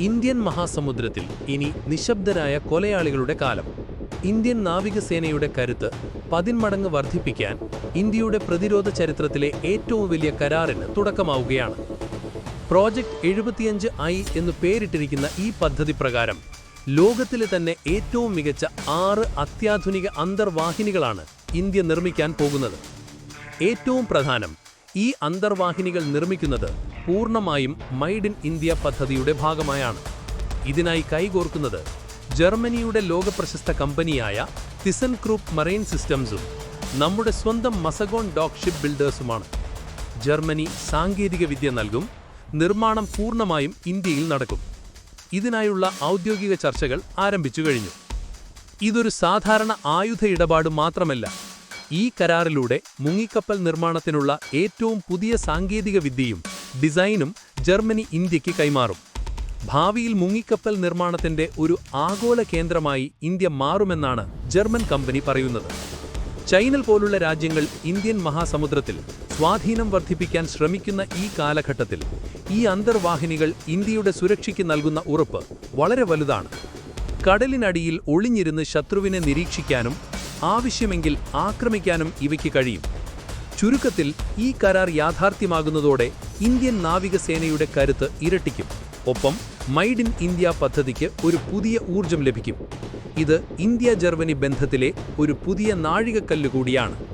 Indian മഹാസമുദ്രത്തിൽ ഇനി നിശബ്ദരായ കൊലയാളികളുടെ കാലം. Indian നാവികസേനയുടെ കരുത്ത് പതിന്മടങ്ങ് വർദ്ധിപ്പിക്കാൻ ഇന്ത്യയുടെ പ്രതിരോധ ചരിത്രത്തിലെ ഏറ്റവും വലിയ കരാറിന് തുടക്കമാവുകയാണ്. പ്രോജക്റ്റ് എഴുപത്തിയഞ്ച് ഐ എന്ന് പേരിട്ടിരിക്കുന്ന ഈ പദ്ധതി പ്രകാരം ലോകത്തിലെ തന്നെ ഏറ്റവും മികച്ച ആറ് അത്യാധുനിക അന്തർവാഹിനികളാണ് ഇന്ത്യ നിർമ്മിക്കാൻ പോകുന്നത്. ഏറ്റവും പ്രധാനം ഈ അന്തർവാഹിനികൾ നിർമ്മിക്കുന്നത് പൂർണമായും മൈഡ് ഇൻ ഇന്ത്യ പദ്ധതിയുടെ ഭാഗമായാണ്. ഇതിനായി കൈകോർക്കുന്നത് ജർമ്മനിയുടെ ലോകപ്രശസ്ത കമ്പനിയായ തിസൻ ഗ്രൂപ്പ് മറൈൻ സിസ്റ്റംസും നമ്മുടെ സ്വന്തം മസഗോൺ ഡോക് ഷിപ്പ് ബിൽഡേഴ്സുമാണ് ജർമ്മനി സാങ്കേതികവിദ്യ നൽകും നിർമ്മാണം പൂർണമായും ഇന്ത്യയിൽ നടക്കും. ഇതിനായുള്ള ഔദ്യോഗിക ചർച്ചകൾ ആരംഭിച്ചു കഴിഞ്ഞു. ഇതൊരു സാധാരണ ആയുധ ഇടപാട് മാത്രമല്ല ഈ കരാറിലൂടെ മുങ്ങിക്കപ്പൽ നിർമ്മാണത്തിനുള്ള ഏറ്റവും പുതിയ സാങ്കേതിക വിദ്യയും ഡിസൈനും ജർമ്മനി ഇന്ത്യയ്ക്ക് കൈമാറും. ഭാവിയിൽ മുങ്ങിക്കപ്പൽ നിർമ്മാണത്തിന്റെ ഒരു ആഗോള കേന്ദ്രമായി ഇന്ത്യ മാറുമെന്നാണ് ജർമ്മൻ കമ്പനി പറയുന്നത്. ചൈന പോലുള്ള രാജ്യങ്ങൾ ഇന്ത്യൻ മഹാസമുദ്രത്തിൽ സ്വാധീനം വർദ്ധിപ്പിക്കാൻ ശ്രമിക്കുന്ന ഈ കാലഘട്ടത്തിൽ ഈ അന്തർവാഹിനികൾ ഇന്ത്യയുടെ സുരക്ഷയ്ക്ക് നൽകുന്ന ഉറപ്പ് വളരെ വലുതാണ്. കടലിനടിയിൽ ഒളിഞ്ഞിരുന്ന് ശത്രുവിനെ നിരീക്ഷിക്കാനും ആവശ്യമെങ്കിൽ ആക്രമിക്കാനും ഇവയ്ക്ക് കഴിയും. ചുരുക്കത്തിൽ ഈ കരാർ യാഥാർത്ഥ്യമാകുന്നതോടെ ഇന്ത്യൻ നാവികസേനയുടെ കരുത്ത് ഇരട്ടിക്കും. ഒപ്പം മൈഡ് ഇൻ ഇന്ത്യ പദ്ധതിക്ക് ഒരു പുതിയ ഊർജം ലഭിക്കും. ഇത് ഇന്ത്യ ജർമ്മനി ബന്ധത്തിലെ ഒരു പുതിയ നാഴികക്കല്ല് കൂടിയാണ്.